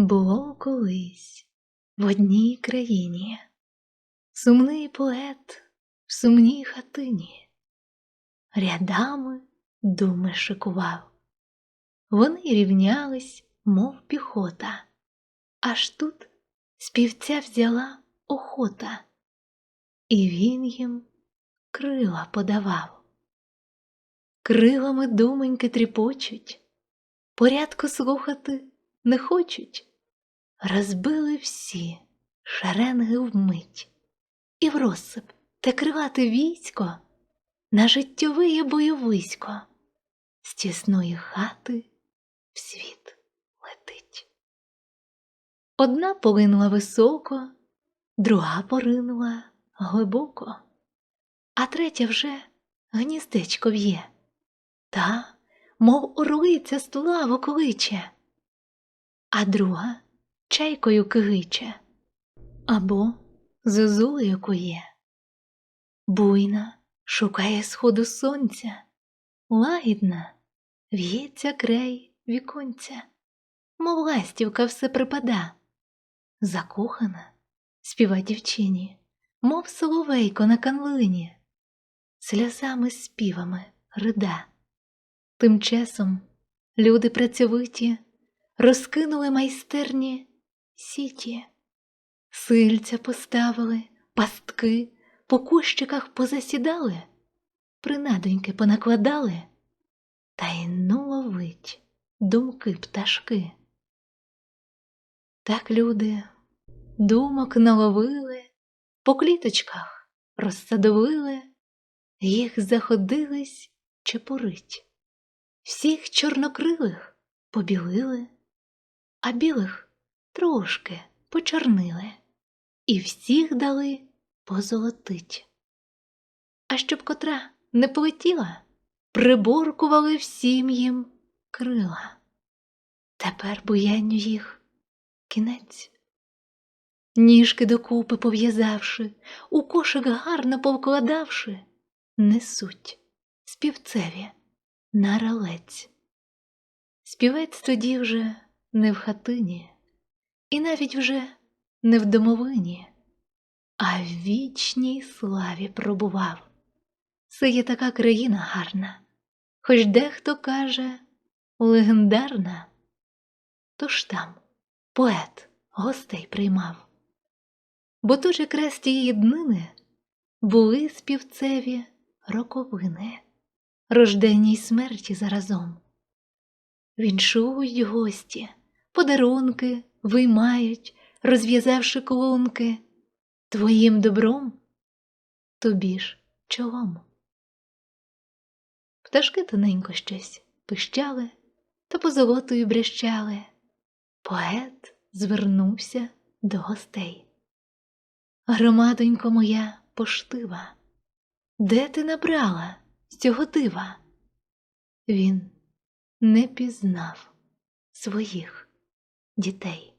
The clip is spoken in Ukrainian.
Було колись в одній країні сумний поет в сумній хатині, рядами думи шикував. Вони рівнялись, мов піхота, аж тут співця взяла охота, і він їм крила подавав. Крилами думоньки тріпочуть, порядку слухати не хочуть. Розбили всі шеренги вмить, і в розсип те кривати військо на життєвиє бойовисько. З тісної хати в світ летить. Одна полинула високо, друга поринула глибоко, а третя вже гніздечко в'є, та, мов орлиця славу кличе. А друга чайкою кигиче. Або зозулею кує. Буйна шукає сходу сонця, лагідна в'ється край віконця, мов ластівка все припада, закохана співа дівчині, мов соловейко на канлині, сльозами співами рида. Тим часом люди працьовиті розкинули майстерні сіті, сильця поставили, пастки, по кущиках позасідали, принадоньки понакладали, та й ну ловить думки пташки. Так люди думок наловили, по кліточках розсадовили, їх заходились чепурить, всіх чорнокрилих побілили а білих трошки почорнили і всіх дали позолотить. А щоб котра не полетіла, приборкували всім їм крила. Тепер буянню їх кінець. Ніжки докупи пов'язавши, у кошик гарно повкладавши, несуть співцеві на ралець. Співець тоді вже не в хатині, і навіть вже не в домовині, а в вічній славі пробував. Це є така країна гарна, хоч дехто каже легендарна. Тож там поет гостей приймав, бо тут якраз тієї днини були співцеві роковини, рожденні й смерті заразом. Віншують гості подарунки виймають, розв'язавши колонки, твоїм добром, тобі ж чолом. Пташки тоненько щось пищали та позолотою брящали. Поет звернувся до гостей. Громадонько моя поштива, де ти набрала цього дива? Він не пізнав своїх дітей.